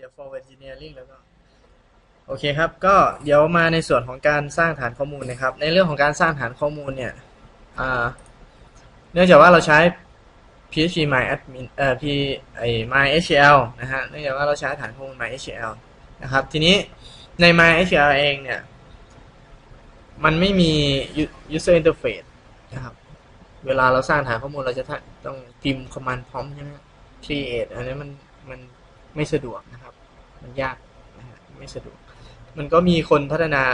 เดี๋ยว forward engineering แล้วก็ โอเคครับ ก็เดี๋ยวมาในส่วนของการสร้างฐานข้อมูลนะครับ ในเรื่องของการสร้างฐานข้อมูลเนี่ยเนื่องจากว่าเราใช้ PHP MyAdmin เอ่อ P ไอ MySQL นะฮะ เนื่องจากว่าเราใช้ฐานข้อมูล MySQL นะครับ ทีนี้ใน MySQL เองเนี่ย มันไม่มี user interface นะครับ เวลาเราสร้างฐานข้อมูลเราจะต้องพิมพ์ command prompt ใช่ไหม create อันนี้มันมัน ไม่สะดวกนะครับ มันยากนะฮะไม่สะดวก มันก็มีคนพัฒนา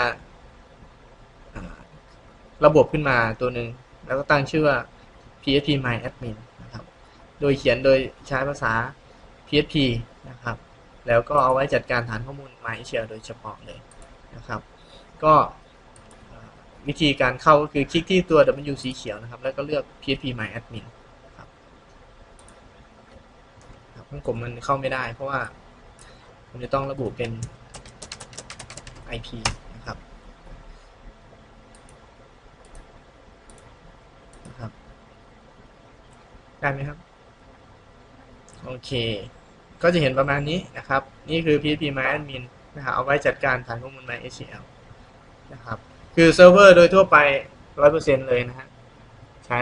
ระบบขึ้นมาตัวหนึ่งแล้วก็ตั้งชื่อว่า PHP My Admin นะครับ โดยเขียนโดยใช้ภาษา PHP นะครับ แล้วก็เอาไว้จัดการฐานข้อมูล MySQL โดยเฉพาะเลยนะครับ ก็วิธีการเข้าก็คือคลิกที่ตัว W สีเขียวนะครับ แล้วก็เลือก PHP My Admin ครับครับของผมมันเข้าไม่ได้ เพราะว่าผมจะต้องระบุเป็น IP นะครับนะครับ ได้ไหมครับ โอเค ก็จะเห็นประมาณนี้นะครับ นี่คือ PHP MyAdmin นะครับเอาไว้จัดการฐานข้อมูล MySQL นะครับ คือเซิร์ฟเวอร์โดยทั่วไป 100%เลยนะฮะ ใช้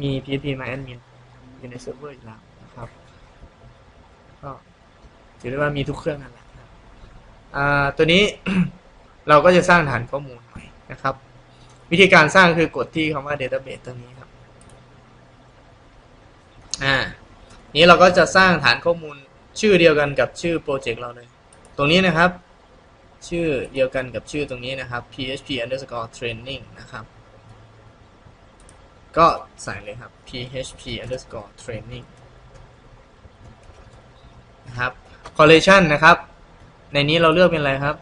มี PHP MyAdmin อยู่ในเซิร์ฟเวอร์อยู่แล้วนะครับ ก็ถือได้ว่ามีทุกเครื่องนั่นแหละนะครับอ่าตัวนี้เราก็จะสร้างฐานข้อมูลใหม่นะครับ วิธีการสร้างคือกดที่คำว่า database ตรงนี้ครับอ่านี้เราก็จะสร้างฐานข้อมูลชื่อเดียวกันกับชื่อโปรเจกต์เราเลย ตรงนี้นะครับ ชื่อเดียวกันกับชื่อตรงนี้นะครับ php underscore training นะครับ ก็ใส่เลยครับ php underscore training ครับ collection นะครับ ในนี้เราเลือกเป็นอะไรครับ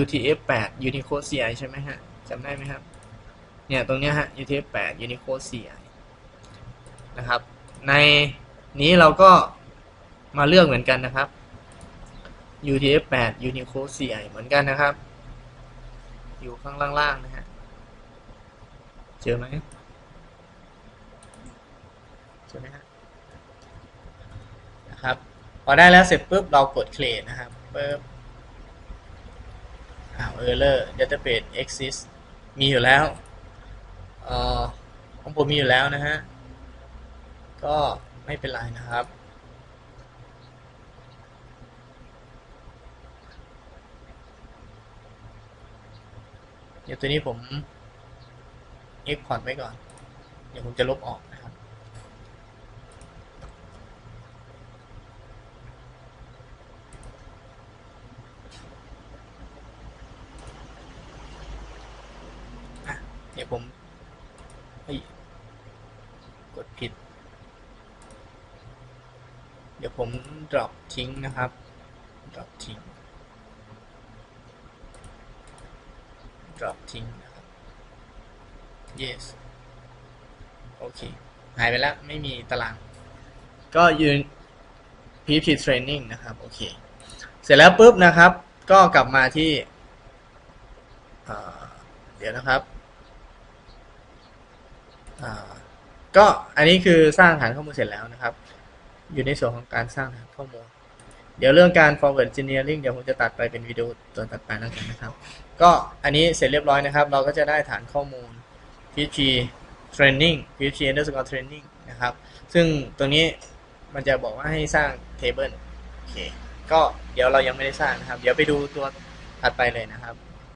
UTF-8 Unicode CI ใช่ไหมฮะจำได้ไหมครับเนี่ยตรงเนี้ยฮะ UTF-8 Unicode CI นะครับ ในนี้เราก็มาเลือกเหมือนกันนะครับ UTF-8 Unicode CI เหมือนกันนะครับ อยู่ข้างล่างๆนะฮะเจอไหมเจอไหมฮะนะครับ อได้แล้วเสร็จปุ๊บเรากด create นะครับปุ๊บอ้าว error database exist มีอยู่แล้วเอ่อของผมมีอยู่แล้วนะฮะ ก็ไม่เป็นไรนะครับเดี๋ยวตัวนี้ผม export ไว้ก่อน เดี๋ยวผมจะลบออกนะครับ อะ เดี๋ยว ผมเฮ้ยกดผิด เดี๋ยวผม drop ทิ้งนะครับ drop ทิ้ง drop ทิ้งนะครับ yes โอเค หายไปแล้ว ไม่มีตาราง ก็ยืน PHP training นะครับ โอเค เสร็จแล้วปุ๊บนะครับ ก็กลับมาที่ เดี๋ยวนะครับ ก็อันนี้คือสร้างฐานข้อมูลเสร็จแล้วนะครับ อยู่ในส่วนของการสร้างฐานข้อมูล เดี๋ยวเรื่องการ forward engineering เดี๋ยวผมจะตัดไปเป็นวิดีโอตัวตัดไปแล้วกันนะครับ ก็อันนี้เสร็จเรียบร้อยนะครับ เราก็จะได้ฐานข้อมูล PHP training PHP underscore training นะครับ ซึ่งตรงนี้มันจะบอกว่าให้สร้าง table โอเค ก็เดี๋ยวเรายังไม่ได้สร้างนะครับ เดี๋ยวไปดูตัวถัดไปเลยนะครับ